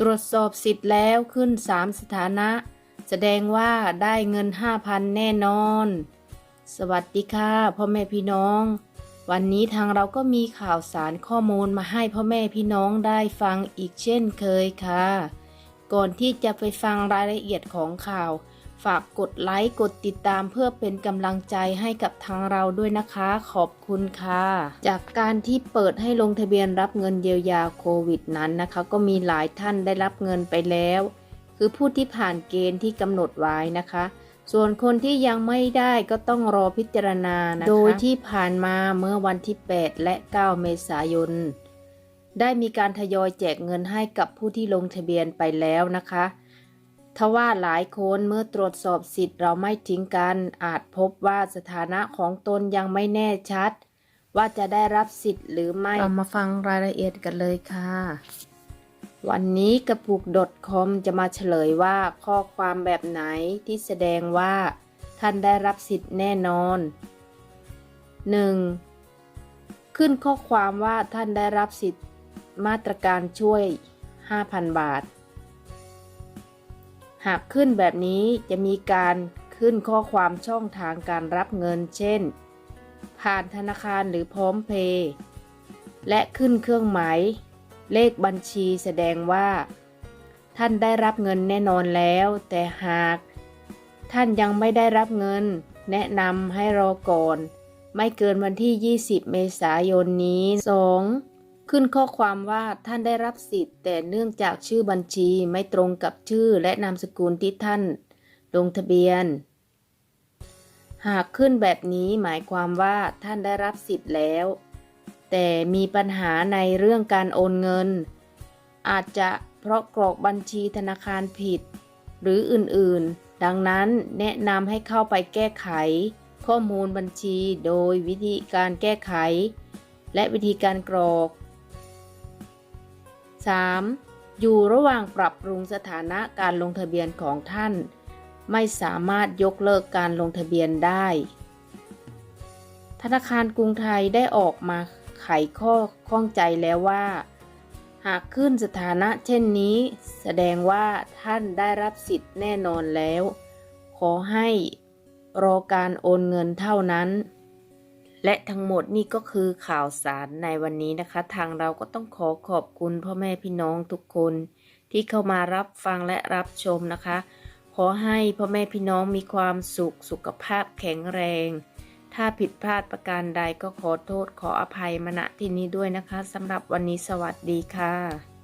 ตรวจสอบสิทธิ์แล้วขึ้น 3 สถานะ แสดงว่าได้เงิน 5,000 แน่นอน สวัสดีค่ะพ่อแม่พี่น้อง วันนี้ทางเราก็มีข่าวสารข้อมูลมาให้พ่อแม่พี่น้องได้ฟังอีกเช่นเคยค่ะ ก่อนที่จะไปฟังรายละเอียดของข่าว ฝากกดไลค์กดติดตามเพื่อเป็นกำลังใจให้กับทางเราด้วยนะคะ ขอบคุณค่ะ จากการที่เปิดให้ลงทะเบียนรับเงินเยียวยาโควิดนั้นนะคะ ก็มีหลายท่านได้รับเงินไปแล้ว คือผู้ที่ผ่านเกณฑ์ที่กำหนดไว้นะคะ ส่วนคนที่ยังไม่ได้ก็ต้องรอพิจารณานะคะโดยที่ผ่านมาเมื่อวันที่ 8 และ 9 เมษายนได้มีการทยอยแจกเงินให้กับผู้ที่ลงทะเบียนไปแล้วนะคะ ทว่าหลายคนเมื่อตรวจสอบสิทธิ์เราไม่ทิ้งกัน อาจพบว่าสถานะของตนยังไม่แน่ชัด ว่าจะได้รับสิทธิ์หรือไม่ เรามาฟังรายละเอียดกันเลยค่ะ วันนี้กระปุก .com จะมาเฉลยว่าข้อความแบบไหนที่แสดงว่า ท่านได้รับสิทธิ์แน่นอน 1. ขึ้นข้อความว่าท่านได้รับสิทธิ์มาตรการช่วย 5,000 บาท หากขึ้นแบบนี้จะมีการขึ้นข้อความช่องทางการรับเงิน เช่น ผ่านธนาคารหรือพร้อมเพย์และขึ้นเครื่องหมายเลขบัญชีแสดงว่า ท่านได้รับเงินแน่นอนแล้ว แต่หาก ท่านยังไม่ได้รับเงิน แนะนำให้รอก่อน ไม่เกินวันที่ 20 เมษายนนี้ 2. ขึ้นข้อความว่าท่านได้รับสิทธิ์ แต่เนื่องจากชื่อบัญชีไม่ตรงกับชื่อและนามสกุลที่ท่าน ลงทะเบียน หากขึ้นแบบนี้หมายความว่าท่านได้รับสิทธิ์แล้ว แต่มีปัญหาในเรื่องการโอนเงิน อาจจะเพราะกรอกบัญชีธนาคารผิด หรืออื่นๆ ดังนั้นแนะนำให้เข้าไปแก้ไข ข้อมูลบัญชีโดยวิธีการแก้ไข และวิธีการกรอก 3. อยู่ระหว่างปรับปรุงสถานะการลงทะเบียนของท่าน ไม่สามารถยกเลิกการลงทะเบียนได้ ธนาคารกรุงไทยได้ออกมาไขข้อข้องใจแล้วว่า หากขึ้นสถานะเช่นนี้ แสดงว่าท่านได้รับสิทธิ์แน่นอนแล้ว ขอให้รอการโอนเงินเท่านั้น และทั้งหมดนี่ก็คือข่าวสารในวันนี้นะคะ ทางเราก็ต้องขอขอบคุณพ่อแม่พี่น้องทุกคน ที่เข้ามารับฟังและรับชมนะคะ ขอให้พ่อแม่พี่น้องมีความสุขสุขภาพแข็งแรง ถ้าผิดพลาดประการใดก็ขอโทษขออภัยมณที่นี้ด้วยนะคะสำหรับวันนี้สวัสดีค่ะ